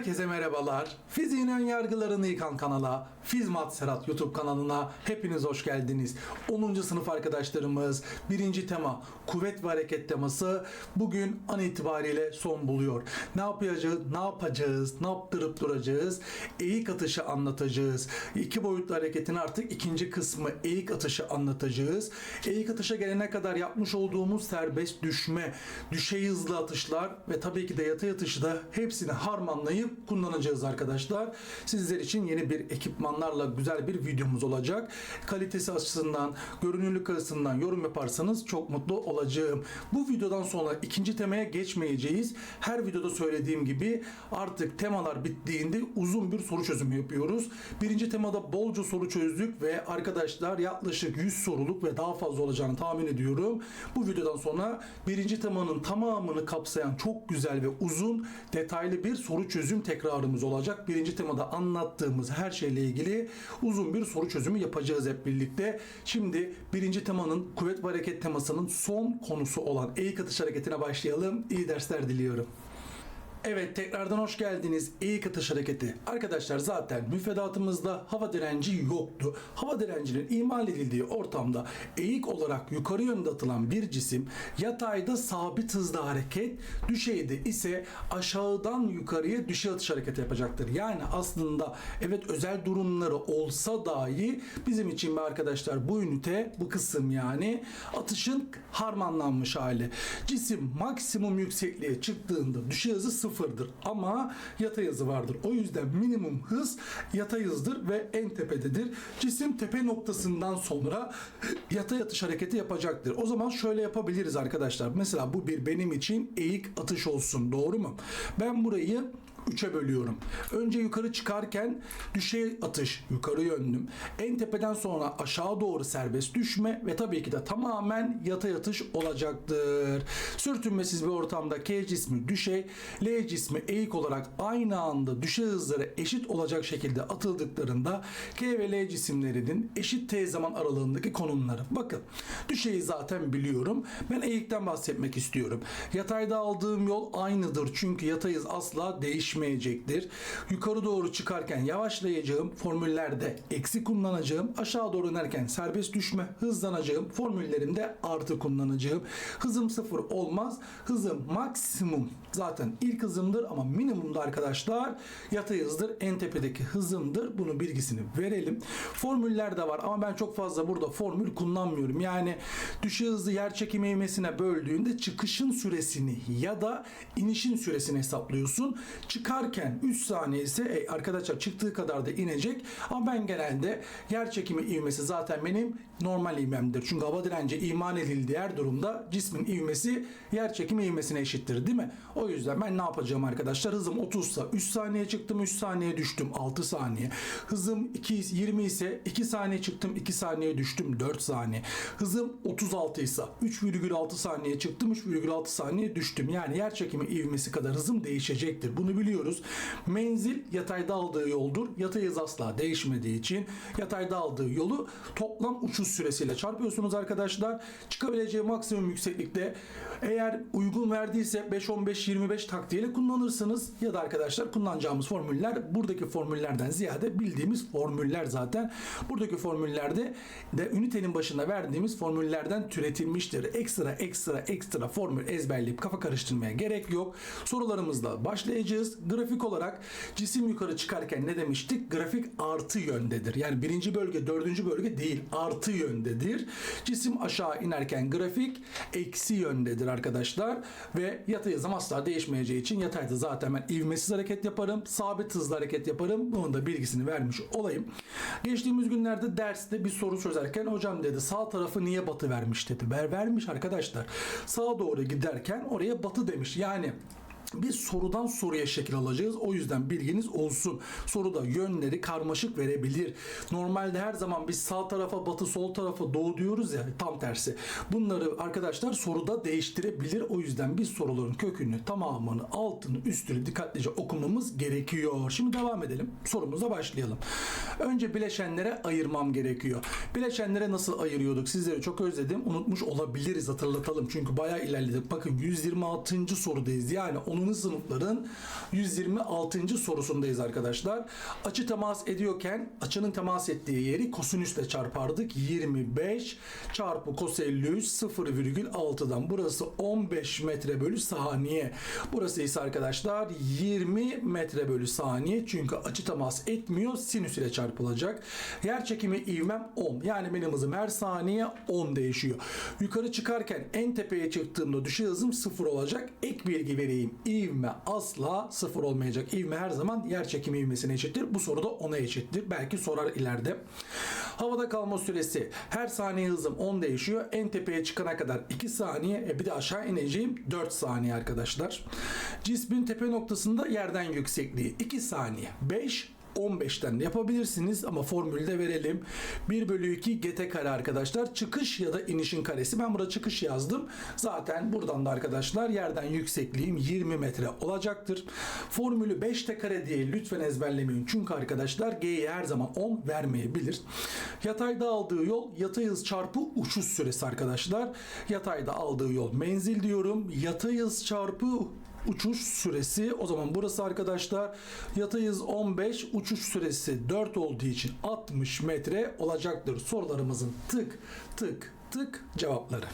Herkese merhabalar. Fiziğin ön yargılarını yıkan kanala, Fizmat Serhat YouTube kanalına hepiniz hoş geldiniz. 10. sınıf arkadaşlarımız, birinci tema kuvvet ve hareket teması bugün an itibariyle son buluyor. Ne yapacağız, ne yapacağız, ne yaptırıp duracağız? Eğik atışı anlatacağız. İki boyutlu hareketin artık ikinci kısmı eğik atışı anlatacağız. Eğik atışa gelene kadar yapmış olduğumuz serbest düşme, düşey hızlı atışlar ve tabii ki de yatay atışı da hepsini harmanlayıp kullanacağız arkadaşlar. Sizler için yeni bir ekipmanlarla güzel bir videomuz olacak. Kalitesi açısından, görünürlük açısından yorum yaparsanız çok mutlu olacağım. Bu videodan sonra ikinci temaya geçmeyeceğiz. Her videoda söylediğim gibi artık temalar bittiğinde uzun bir soru çözümü yapıyoruz. Birinci temada bolca soru çözdük ve arkadaşlar yaklaşık 100 soruluk ve daha fazla olacağını tahmin ediyorum. Bu videodan sonra birinci temanın tamamını kapsayan çok güzel ve uzun detaylı bir soru çözüm tekrarımız olacak. Birinci temada anlattığımız her şeyle ilgili uzun bir soru çözümü yapacağız hep birlikte. Şimdi birinci temanın kuvvet ve hareket temasının son konusu olan eğik atış hareketine başlayalım. İyi dersler diliyorum. Evet tekrardan hoş geldiniz. Eğik atış hareketi. Arkadaşlar zaten müfredatımızda hava direnci yoktu. Hava direncinin imal edildiği ortamda eğik olarak yukarı yönde atılan bir cisim yatayda sabit hızda hareket, düşeyde ise aşağıdan yukarıya düşey atış hareketi yapacaktır. Yani aslında evet özel durumları olsa dahi bizim için be arkadaşlar bu ünite, bu kısım yani atışın harmanlanmış hali. Cisim maksimum yüksekliğe çıktığında düşey hızı sıfırdır ama yatay hızı vardır. O yüzden minimum hız yatay hızdır ve en tepededir. Cisim tepe noktasından sonra yatay atış hareketi yapacaktır. O zaman şöyle yapabiliriz arkadaşlar. Mesela bu bir benim için eğik atış olsun. Doğru mu? Ben burayı 3'e bölüyorum. Önce yukarı çıkarken düşey atış yukarı yönlüm. En tepeden sonra aşağı doğru serbest düşme ve tabii ki de tamamen yatay atış olacaktır. Sürtünmesiz bir ortamda K cismi düşey, L cismi eğik olarak aynı anda düşey hızları eşit olacak şekilde atıldıklarında K ve L cisimlerinin eşit t zaman aralığındaki konumları. Bakın düşeyi zaten biliyorum. Ben eğikten bahsetmek istiyorum. Yatayda aldığım yol aynıdır. Çünkü yatay hız asla değişmeyecektir. Yukarı doğru çıkarken yavaşlayacağım formüllerde eksi kullanacağım. Aşağı doğru inerken serbest düşme hızlanacağım. Formüllerimde artı kullanacağım. Hızım sıfır olmaz. Hızım maksimum zaten ilk hızımdır ama minimumda arkadaşlar yatay hızdır. En tepedeki hızımdır. Bunun bilgisini verelim. Formüller de var ama ben çok fazla burada formül kullanmıyorum. Yani düşey hızı yer çekimi ivmesine böldüğünde çıkışın süresini ya da inişin süresini hesaplıyorsun. Çıkarken 3 saniye ise e, arkadaşlar çıktığı kadar da inecek. Ama ben genelde yer çekimi ivmesi zaten benim normal ivmemdir. Çünkü hava direnci iman edildiği her durumda cismin ivmesi yer çekimi ivmesine eşittir değil mi? O yüzden ben ne yapacağım arkadaşlar? Hızım 30 ise 3 saniye çıktım 3 saniye düştüm 6 saniye. Hızım 2, 20 ise 2 saniye çıktım 2 saniye düştüm 4 saniye. Hızım 36 ise 3,6 saniye çıktım 3,6 saniye düştüm. Yani yer çekimi ivmesi kadar hızım değişecektir. Bunu biliyoruz. Menzil yatayda aldığı yoldur. Yatay hız asla değişmediği için yatayda aldığı yolu toplam uçuş süresiyle çarpıyorsunuz arkadaşlar. Çıkabileceği maksimum yükseklikte eğer uygun verdiyse 5-15-25 taktiğiyle kullanırsınız. Ya da arkadaşlar kullanacağımız formüller buradaki formüllerden ziyade bildiğimiz formüller zaten. Buradaki formüllerde de ünitenin başında verdiğimiz formüllerden türetilmiştir. Ekstra ekstra ekstra formül ezberleyip kafa karıştırmaya gerek yok. Sorularımızla başlayacağız. Grafik olarak cisim yukarı çıkarken ne demiştik? Grafik artı yöndedir. Yani birinci bölge dördüncü bölge değil artı yöndedir. Cisim aşağı inerken grafik eksi yöndedir arkadaşlar. Ve yatay hızım asla değişmeyeceği için yatayda zaten ben ivmesiz hareket yaparım. Sabit hızlı hareket yaparım. Bunun da bilgisini vermiş olayım. Geçtiğimiz günlerde derste bir soru çözerken hocam dedi sağ tarafı niye batı vermiş dedi. Ver vermiş arkadaşlar. Sağa doğru giderken oraya batı demiş. Yani biz sorudan soruya şekil alacağız. O yüzden bilginiz olsun. Soruda yönleri karmaşık verebilir. Normalde her zaman biz sağ tarafa batı, sol tarafa doğu diyoruz ya tam tersi. Bunları arkadaşlar soruda değiştirebilir. O yüzden biz soruların kökünü, tamamını, altını, üstünü dikkatlice okumamız gerekiyor. Şimdi devam edelim. Sorumuza başlayalım. Önce bileşenlere ayırmam gerekiyor. Bileşenlere nasıl ayırıyorduk? Sizleri çok özledim. Unutmuş olabiliriz hatırlatalım. Çünkü bayağı ilerledik. Bakın 126. sorudayız. Yani 10. sınıfların 126. sorusundayız arkadaşlar. Açı temas ediyorken açının temas ettiği yeri kosinüsle çarpardık. 25 çarpı kosinüs 0,6'dan. Burası 15 metre bölü saniye. Burası ise arkadaşlar 20 metre bölü saniye. Çünkü açı temas etmiyor. Sinüs ile çarpılacak. Yer çekimi ivmem 10. Yani benim hızım her saniye 10 değişiyor. Yukarı çıkarken en tepeye çıktığımda düşey hızım 0 olacak. Ek bilgi vereyim. İvme asla 0 olmayacak. İvme her zaman yer çekimi ivmesine eşittir. Bu soruda 10'a eşittir. Belki sorar ileride. Havada kalma süresi her saniye hızım 10 değişiyor. En tepeye çıkana kadar 2 saniye. E bir de aşağı ineceğim 4 saniye arkadaşlar. Cismin tepe noktasında yerden yüksekliği 2 saniye. 5 15'ten de yapabilirsiniz ama formülü de verelim. 1 bölü 2 gt kare arkadaşlar. Çıkış ya da inişin karesi. Ben burada çıkış yazdım. Zaten buradan da arkadaşlar yerden yüksekliğim 20 metre olacaktır. Formülü 5 t kare diye lütfen ezberlemeyin. Çünkü arkadaşlar g'yi her zaman 10 vermeyebilir. Yatayda aldığı yol yatay hız çarpı uçuş süresi arkadaşlar. Yatayda aldığı yol menzil diyorum. Yatay hız çarpı uçuş süresi o zaman burası arkadaşlar yatay hız 15 uçuş süresi 4 olduğu için 60 metre olacaktır sorularımızın tık tık tık cevapları.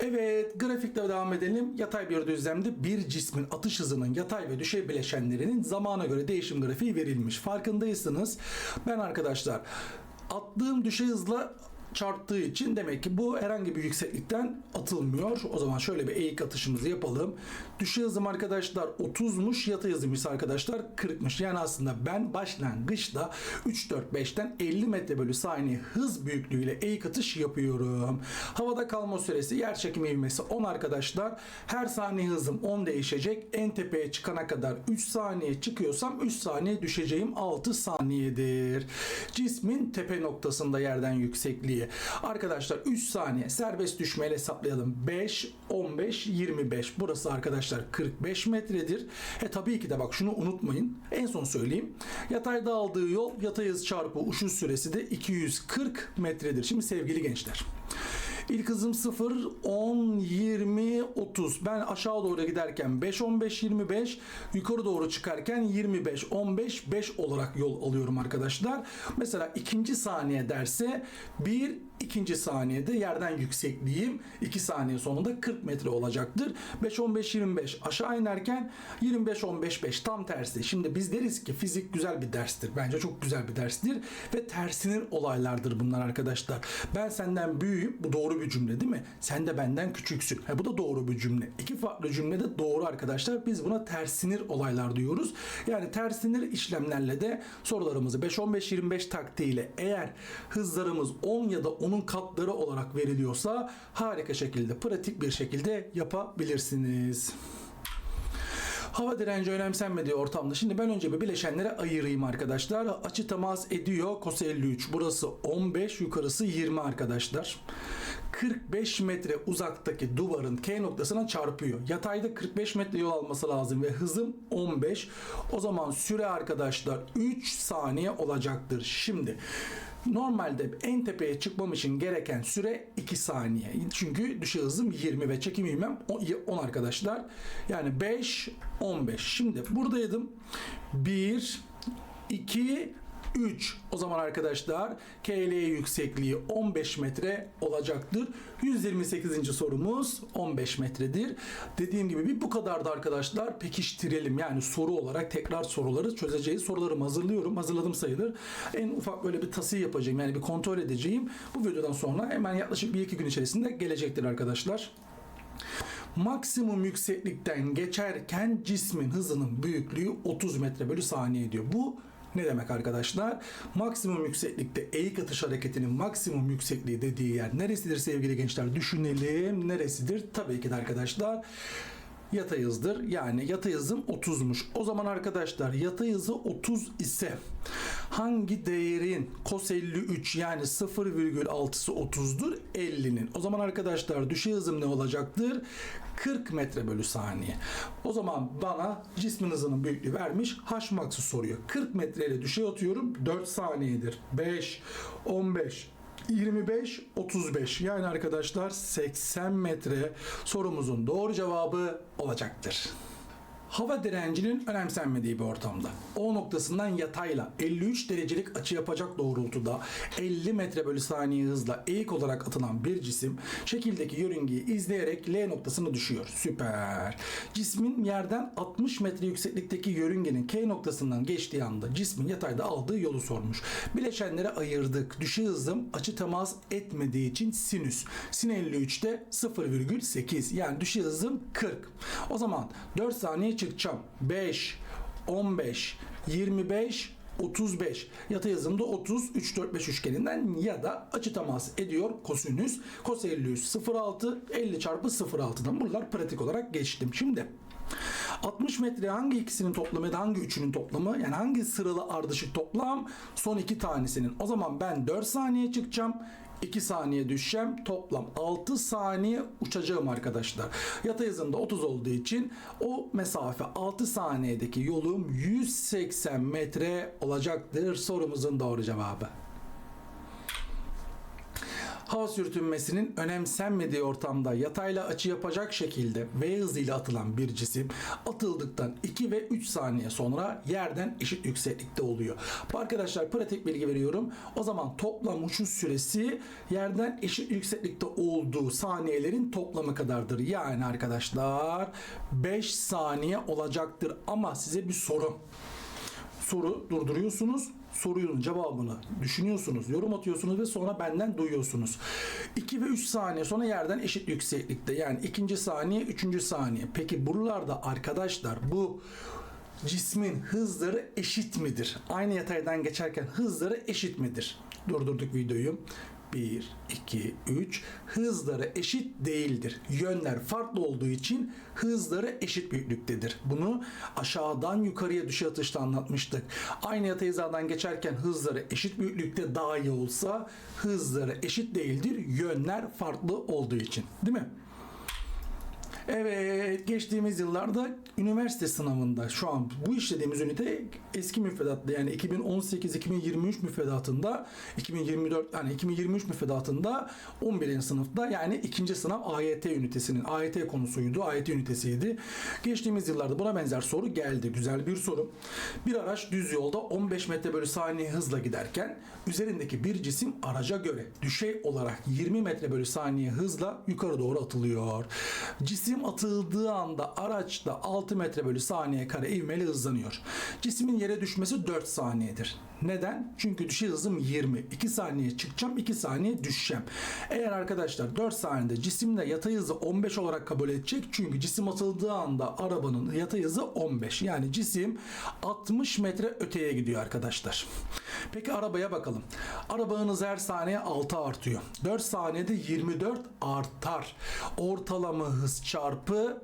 Evet, grafikle devam edelim. Yatay bir düzlemde bir cismin atış hızının yatay ve düşey bileşenlerinin zamana göre değişim grafiği verilmiş. Farkındaysanız ben arkadaşlar attığım düşey hızla çarptığı için demek ki bu herhangi bir yükseklikten atılmıyor. O zaman şöyle bir eğik atışımızı yapalım. Düşey hızım arkadaşlar 30'muş, yatay hızım ise arkadaşlar 40'mış. Yani aslında ben başlangıçta 3 4 5'ten 50 metre bölü saniye hız büyüklüğüyle eğik atış yapıyorum. Havada kalma süresi yer çekimi ivmesi 10 arkadaşlar. Her saniye hızım 10 değişecek. En tepeye çıkana kadar 3 saniye çıkıyorsam 3 saniye düşeceğim 6 saniyedir. Cismin tepe noktasında yerden yüksekliği. Arkadaşlar 3 saniye serbest düşmeyle hesaplayalım. 5, 15, 25. Burası arkadaşlar 45 metredir. E tabii ki de bak şunu unutmayın. En son söyleyeyim. Yatayda aldığı yol yatay hız çarpı uçuş süresi de 240 metredir. Şimdi sevgili gençler. İlk hızım 0, 10, 20, 30. Ben aşağı doğru giderken 5, 15, 25. Yukarı doğru çıkarken 25, 15, 5 olarak yol alıyorum arkadaşlar. Mesela ikinci saniye derse 1, ikinci saniyede yerden yüksekliğim 2 saniye sonunda 40 metre olacaktır. 5, 15, 25 aşağı inerken 25, 15, 5 tam tersi. Şimdi biz deriz ki fizik güzel bir derstir. Bence çok güzel bir derstir. Ve tersinin olaylardır bunlar arkadaşlar. Ben senden büyüğüm. Bu doğru bir cümle değil mi? Sen de benden küçüksün. Ha, bu da doğru bir cümle. İki farklı cümle de doğru arkadaşlar. Biz buna tersinir olaylar diyoruz. Yani tersinir işlemlerle de sorularımızı 5, 15, 25 taktiğiyle eğer hızlarımız 10 ya da onun katları olarak veriliyorsa harika şekilde, pratik bir şekilde yapabilirsiniz. Hava direnci önemsenmediği ortamda. Şimdi ben önce bir bileşenlere ayırayım arkadaşlar. Açı temas ediyor. Kos 53. Burası 15. Yukarısı 20 arkadaşlar. 45 metre uzaktaki duvarın K noktasına çarpıyor. Yatayda 45 metre yol alması lazım ve hızım 15. O zaman süre arkadaşlar 3 saniye olacaktır. Şimdi Normalde en tepeye çıkmam için gereken süre 2 saniye. Çünkü düşey hızım 20 ve çekim ivmem 10 arkadaşlar. Yani 5, 15. Şimdi buradaydım. 1, 2, 3. O zaman arkadaşlar KL yüksekliği 15 metre olacaktır. 128. sorumuz 15 metredir. Dediğim gibi bir bu kadar da arkadaşlar pekiştirelim. Yani soru olarak tekrar soruları çözeceğiz. Sorularımı hazırlıyorum. Hazırladım sayılır. En ufak böyle bir tası yapacağım. Yani bir kontrol edeceğim. Bu videodan sonra hemen yaklaşık 1-2 gün içerisinde gelecektir arkadaşlar maksimum yükseklikten geçerken cismin hızının büyüklüğü 30 metre bölü saniye diyor. Bu ne demek arkadaşlar? Maksimum yükseklikte eğik atış hareketinin maksimum yüksekliği dediği yer neresidir sevgili gençler? Düşünelim. Neresidir? Tabii ki de arkadaşlar yatay hızdır. Yani yatay hızım 30'muş. O zaman arkadaşlar yatay hızı 30 ise hangi değerin cos 53 yani 0,6'sı 30'dur 50'nin. O zaman arkadaşlar düşey hızım ne olacaktır? 40 metre bölü saniye. O zaman bana cismin hızının büyüklüğü vermiş. H max'ı soruyor. 40 metre ile düşey atıyorum. 4 saniyedir. 5, 15, 25 35 yani arkadaşlar 80 metre sorumuzun doğru cevabı olacaktır. Hava direncinin önemsenmediği bir ortamda. O noktasından yatayla 53 derecelik açı yapacak doğrultuda 50 metre bölü saniye hızla eğik olarak atılan bir cisim şekildeki yörüngeyi izleyerek L noktasına düşüyor. Süper. Cismin yerden 60 metre yükseklikteki yörüngenin K noktasından geçtiği anda cismin yatayda aldığı yolu sormuş. Bileşenlere ayırdık. Düşey hızım açı temas etmediği için sinüs. Sin 53'te 0,8 yani düşey hızım 40. O zaman 4 saniye çıkacağım. 5, 15, 25, 35. Yatay hızımda 30, 3, 4, 5 üçgeninden ya da açı temas ediyor kosinüs. Kos 53 0,6, 50 çarpı 0,6'dan. Bunlar pratik olarak geçtim. Şimdi 60 metre hangi ikisinin toplamı da hangi üçünün toplamı yani hangi sıralı ardışık toplam son iki tanesinin. O zaman ben 4 saniye çıkacağım. 2 saniye düşeceğim. Toplam 6 saniye uçacağım arkadaşlar. Yatay hızımda 30 olduğu için o mesafe 6 saniyedeki yolum 180 metre olacaktır. Sorumuzun doğru cevabı. Hava sürtünmesinin önemsenmediği ortamda yatayla açı yapacak şekilde V hızıyla atılan bir cisim atıldıktan 2 ve 3 saniye sonra yerden eşit yükseklikte oluyor. Arkadaşlar pratik bilgi veriyorum. O zaman toplam uçuş süresi yerden eşit yükseklikte olduğu saniyelerin toplamı kadardır. Yani arkadaşlar 5 saniye olacaktır. Ama size bir soru soru durduruyorsunuz. Sorunun cevabını düşünüyorsunuz, yorum atıyorsunuz ve sonra benden duyuyorsunuz. 2 ve 3 saniye sonra yerden eşit yükseklikte. Yani ikinci saniye, üçüncü saniye. Peki buralarda arkadaşlar bu cismin hızları eşit midir? Aynı yataydan geçerken hızları eşit midir? Durdurduk videoyu. 1, 2, 3 hızları eşit değildir. Yönler farklı olduğu için hızları eşit büyüklüktedir. Bunu aşağıdan yukarıya düşey atışta anlatmıştık. Aynı yatay hizadan geçerken hızları eşit büyüklükte dahi olsa hızları eşit değildir. Yönler farklı olduğu için. Değil mi? Evet, geçtiğimiz yıllarda üniversite sınavında şu an bu işlediğimiz ünite eski müfredatta yani 2018-2023 müfredatında 2024 yani 2023 müfredatında 11. sınıfta yani ikinci sınav AYT ünitesinin AYT konusuydu. AYT ünitesiydi. Geçtiğimiz yıllarda buna benzer soru geldi. Güzel bir soru. Bir araç düz yolda 15 metre bölü saniye hızla giderken üzerindeki bir cisim araca göre düşey olarak 20 metre bölü saniye hızla yukarı doğru atılıyor. Cisim atıldığı anda araçta 6 metre bölü saniye kare ivmeli hızlanıyor. Cismin yere düşmesi 4 saniyedir. Neden? Çünkü düşey hızım 20. 2 saniye çıkacağım, 2 saniye düşeceğim. Eğer arkadaşlar 4 saniyede cisimde yatay hızı 15 olarak kabul edecek. Çünkü cisim atıldığı anda arabanın yatay hızı 15. Yani cisim 60 metre öteye gidiyor arkadaşlar. Peki arabaya bakalım. Arabanın hızı her saniye 6 artıyor. 4 saniyede 24 artar. Ortalama hız çarpı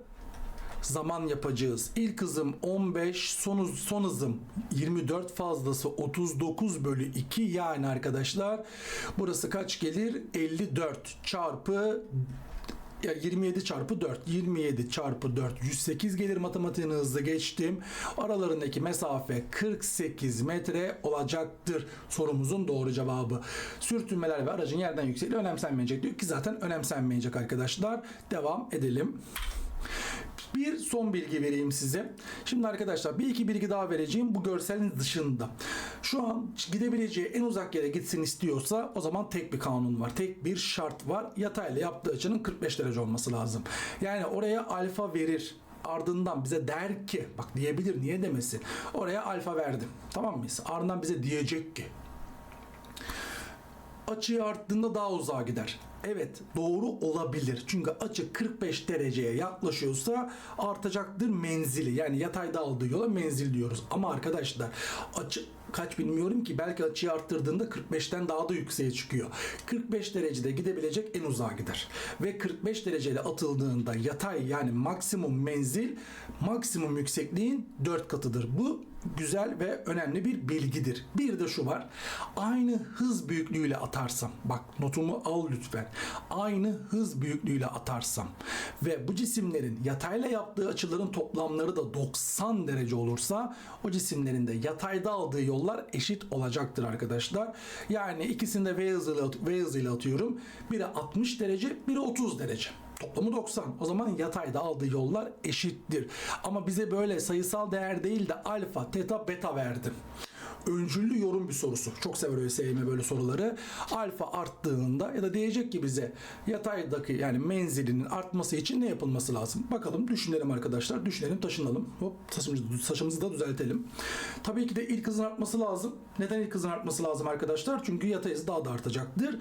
zaman yapacağız. İlk hızım 15, son, son hızım 24 fazlası 39 bölü 2 yani arkadaşlar burası kaç gelir? 54 çarpı ya 27 çarpı 4 27 çarpı 4 108 gelir matematiğini hızlı geçtim. Aralarındaki mesafe 48 metre olacaktır. Sorumuzun doğru cevabı. Sürtünmeler ve aracın yerden yüksekliği önemsenmeyecek diyor ki zaten önemsenmeyecek arkadaşlar. Devam edelim. Bir son bilgi vereyim size. Şimdi arkadaşlar bir iki bilgi daha vereceğim bu görselin dışında. Şu an gidebileceği en uzak yere gitsin istiyorsa o zaman tek bir kanun var. Tek bir şart var. Yatayla yaptığı açının 45 derece olması lazım. Yani oraya alfa verir ardından bize der ki bak diyebilir niye demesin oraya alfa verdim tamam mıyız ardından bize diyecek ki açıyı arttığında daha uzağa gider. Evet doğru olabilir. Çünkü açı 45 dereceye yaklaşıyorsa artacaktır menzili. Yani yatayda aldığı yola menzil diyoruz. Ama arkadaşlar açı kaç bilmiyorum ki belki açıyı arttırdığında 45'ten daha da yükseğe çıkıyor. 45 derecede gidebilecek en uzağa gider. Ve 45 dereceyle atıldığında yatay yani maksimum menzil maksimum yüksekliğin 4 katıdır. Bu güzel ve önemli bir bilgidir. Bir de şu var. Aynı hız büyüklüğüyle atarsam, bak notumu al lütfen. Aynı hız büyüklüğüyle atarsam ve bu cisimlerin yatayla yaptığı açıların toplamları da 90 derece olursa o cisimlerin de yatayda aldığı yollar eşit olacaktır arkadaşlar. Yani ikisini de V hızıyla, V hızıyla atıyorum. Biri 60 derece, biri 30 derece. Toplamı 90. O zaman yatayda aldığı yollar eşittir. Ama bize böyle sayısal değer değil de alfa, teta, beta verdi. Öncüllü yorum bir sorusu. Çok sever ÖSYM böyle soruları. Alfa arttığında ya da diyecek ki bize yataydaki yani menzilinin artması için ne yapılması lazım? Bakalım düşünelim arkadaşlar. Düşünelim taşınalım. Hop saçımızı, saçımızı da düzeltelim. Tabii ki de ilk hızın artması lazım. Neden ilk hızın artması lazım arkadaşlar? Çünkü yatay hızı daha da artacaktır.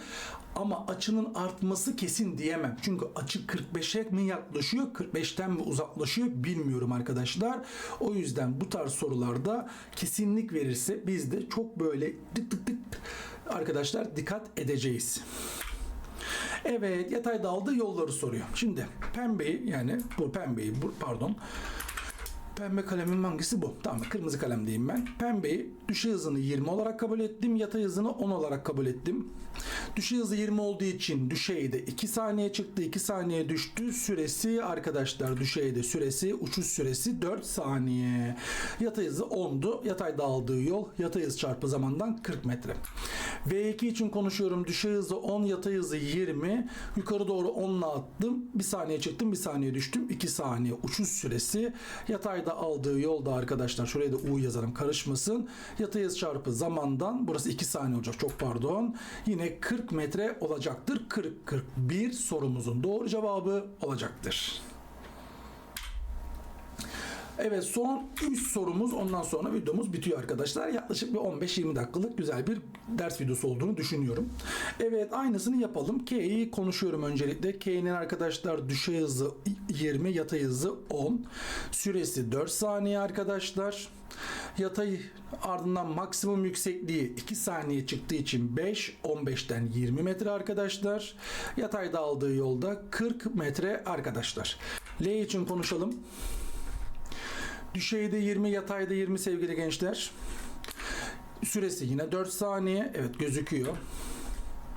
Ama açının artması kesin diyemem. Çünkü açı 45'e mi yaklaşıyor, 45'ten mi uzaklaşıyor bilmiyorum arkadaşlar. O yüzden bu tarz sorularda kesinlik verirse biz de çok böyle tık tık tık arkadaşlar dikkat edeceğiz. Evet yatay daldığı yolları soruyor. Şimdi pembeyi yani bu pembeyi bu, pardon Pembe kalemim hangisi bu? Tamam kırmızı kalem diyeyim ben. Pembeyi düşey hızını 20 olarak kabul ettim. Yatay hızını 10 olarak kabul ettim. Düşey hızı 20 olduğu için düşeyde 2 saniye çıktı. 2 saniye düştü. Süresi arkadaşlar düşeyde süresi uçuş süresi 4 saniye. Yatay hızı 10'du. Yatay dağıldığı yol yatay hız çarpı zamandan 40 metre. V2 için konuşuyorum. Düşey hızı 10, yatay hızı 20. Yukarı doğru 10'la attım. 1 saniye çıktım, 1 saniye düştüm. 2 saniye uçuş süresi. Yatayda aldığı yolda arkadaşlar şuraya da U yazarım karışmasın. Yatay hız çarpı zamandan burası 2 saniye olacak. Çok pardon. Yine 40 metre olacaktır. 40 41 sorumuzun doğru cevabı olacaktır. Evet son 3 sorumuz ondan sonra videomuz bitiyor arkadaşlar. Yaklaşık bir 15-20 dakikalık güzel bir ders videosu olduğunu düşünüyorum. Evet aynısını yapalım. K'yi konuşuyorum öncelikle. K'nin arkadaşlar düşey hızı 20, yatay hızı 10. Süresi 4 saniye arkadaşlar. Yatay ardından maksimum yüksekliği 2 saniye çıktığı için 5, 15'ten 20 metre arkadaşlar. Yatayda aldığı yolda 40 metre arkadaşlar. L için konuşalım. Düşeyde 20, yatayda 20 sevgili gençler. Süresi yine 4 saniye. Evet gözüküyor.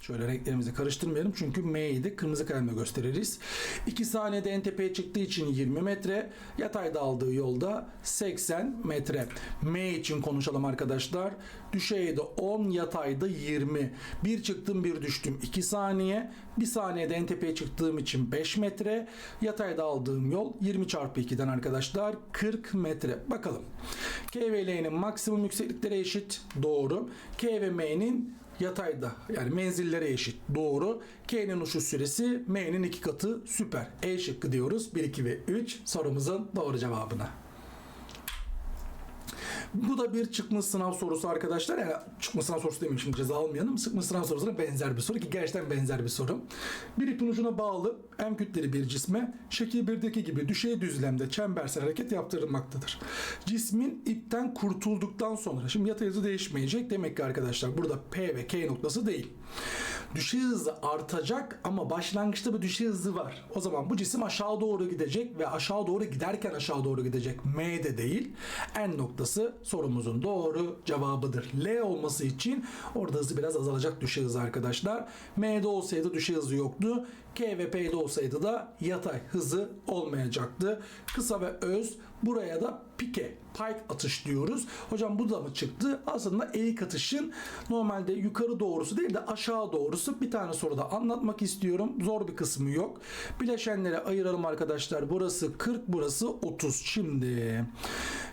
Şöyle renklerimizi karıştırmayalım çünkü M'yi kırmızı kalemle gösteririz. 2 saniyede en tepeye çıktığı için 20 metre. Yatayda aldığı yolda 80 metre. M için konuşalım arkadaşlar. Düşeyde 10, yatayda 20. Bir çıktım bir düştüm 2 saniye. 1 saniyede en tepeye çıktığım için 5 metre. Yatayda aldığım yol 20 çarpı 2'den arkadaşlar 40 metre. Bakalım. K ve L'nin maksimum yükseklikleri eşit. Doğru. K ve M'nin yatayda yani menzillere eşit. Doğru. K'nin uçuş süresi M'nin iki katı. Süper. E şıkkı diyoruz. 1, 2 ve 3 sorumuzun doğru cevabına. Bu da bir çıkmış sınav sorusu arkadaşlar. Yani çıkmış sınav sorusu demeyeyim şimdi ceza almayalım. Çıkmış sınav sorusuna benzer bir soru ki gerçekten benzer bir soru. Bir ipin ucuna bağlı M kütleli bir cisme şekil 1'deki gibi düşey düzlemde çembersel hareket yaptırılmaktadır. Cismin ipten kurtulduktan sonra şimdi yatay hızı değişmeyecek. Demek ki arkadaşlar burada P ve K noktası değil. Düşey hızı artacak ama başlangıçta bir düşey hızı var. O zaman bu cisim aşağı doğru gidecek ve aşağı doğru giderken aşağı doğru gidecek. M de değil. N noktası sorumuzun doğru cevabıdır. L olması için orada hızı biraz azalacak düşey hızı arkadaşlar. M'de olsaydı düşey hızı yoktu. K ve P'de olsaydı da yatay hızı olmayacaktı. Kısa ve öz buraya da pike, pike atış diyoruz. Hocam bu da mı çıktı? Aslında eğik atışın normalde yukarı doğrusu değil de aşağı doğrusu bir tane soruda anlatmak istiyorum. Zor bir kısmı yok. Bileşenlere ayıralım arkadaşlar. Burası 40, burası 30. Şimdi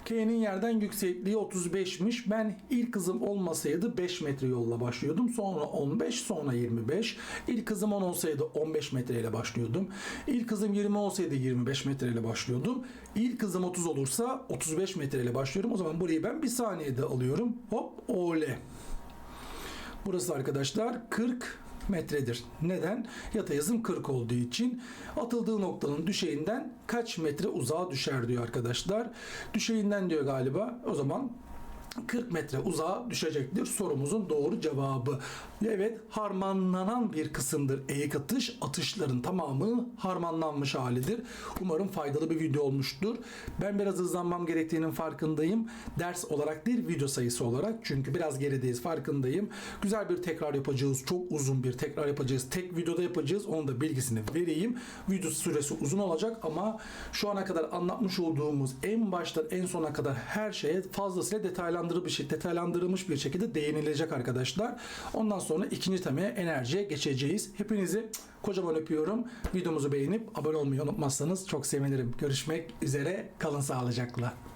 K'nin yerden yüksekliği 35'miş. Ben ilk hızım olmasaydı 5 metre yolla başlıyordum. Sonra 15, sonra 25. İlk hızım 10 olsaydı 15 metreyle başlıyordum. İlk hızım 20 olsaydı 25 metreyle başlıyordum. İlk hızım 30 olursa 35 metreyle başlıyorum. O zaman burayı ben bir saniyede alıyorum. Hop ole. Burası arkadaşlar 40 metredir. Neden? Yatay hızım 40 olduğu için atıldığı noktanın düşeyinden kaç metre uzağa düşer diyor arkadaşlar. Düşeyinden diyor galiba. O zaman 40 metre uzağa düşecektir sorumuzun doğru cevabı. Evet harmanlanan bir kısımdır eğik atış. Atışların tamamı harmanlanmış halidir. Umarım faydalı bir video olmuştur. Ben biraz hızlanmam gerektiğinin farkındayım. Ders olarak değil video sayısı olarak. Çünkü biraz gerideyiz farkındayım. Güzel bir tekrar yapacağız. Çok uzun bir tekrar yapacağız. Tek videoda yapacağız. Onun da bilgisini vereyim. Video süresi uzun olacak ama şu ana kadar anlatmış olduğumuz en baştan en sona kadar her şeye fazlasıyla detaylandırılmış, detaylandırılmış bir şekilde değinilecek arkadaşlar. Ondan sonra ikinci temaya enerjiye geçeceğiz. Hepinizi kocaman öpüyorum. Videomuzu beğenip abone olmayı unutmazsanız çok sevinirim. Görüşmek üzere. Kalın sağlıcakla.